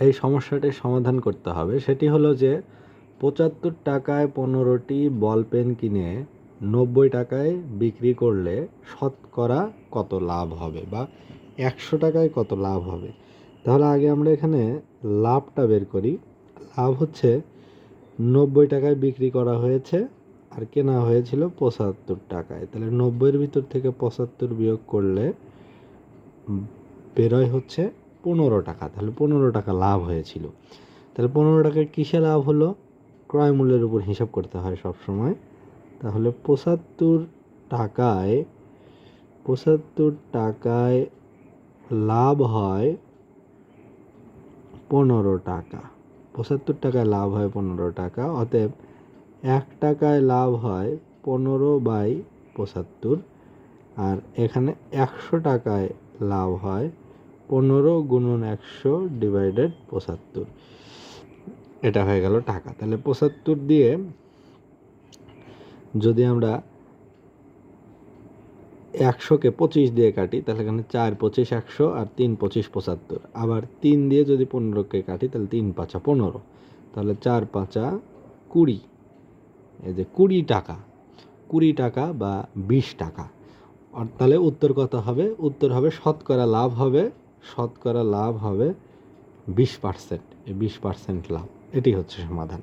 এই সমস্যাটির সমাধান করতে হবে। সেটি হলো যে, পঁচাত্তর টাকায় পনেরোটি বল পেন কিনে নব্বই টাকায় বিক্রি করলে শতকরা কত লাভ হবে বা একশো টাকায় কত লাভ হবে? তাহলে আগে আমরা এখানে লাভটা বের করি। লাভ হচ্ছে নব্বই টাকায় বিক্রি করা হয়েছে আর কেনা হয়েছিল পঁচাত্তর টাকায়। তাহলে নব্বইয়ের ভিতর থেকে পঁচাত্তর বিয়োগ করলে বেরোয় হচ্ছে পনেরো টাকা, তাহলে পনেরো টাকা লাভ হয়েছিল। তাহলে পনেরো টাকায় কিসে লাভ হলো? ক্রয় মূল্যের উপর হিসাব করতে হয় সব সময় তাহলে পঁচাত্তর টাকায় পঁচাত্তর টাকায় লাভ হয় পনেরো টাকা। পঁচাত্তর টাকায় লাভ হয় পনেরো টাকা, অতএব এক টাকায় লাভ হয় পনেরো বাই পঁচাত্তর, আর এখানে একশো টাকায় লাভ হয় পনেরো গুণন একশো ডিভাইডেড পঁচাত্তর। এটা হয়ে গেল টাকা। তাহলে পঁচাত্তর দিয়ে যদি আমরা একশোকে পঁচিশ দিয়ে কাটি, তাহলে এখানে চার পঁচিশ একশো আর তিন পঁচিশ পঁচাত্তর। আবার তিন দিয়ে যদি পনেরোকে কাটি, তাহলে তিন পাঁচা পনেরো। তাহলে চার পাঁচা কুড়ি। এই যে কুড়ি টাকা কুড়ি টাকা বা বিশ টাকা। আর তাহলে উত্তর কত হবে? উত্তর হবে শতকরা লাভ হবে শতকরা লাভ হবে বিশ পার্সেন্ট এই বিশ পার্সেন্ট লাভ। এটি হচ্ছে সমাধান।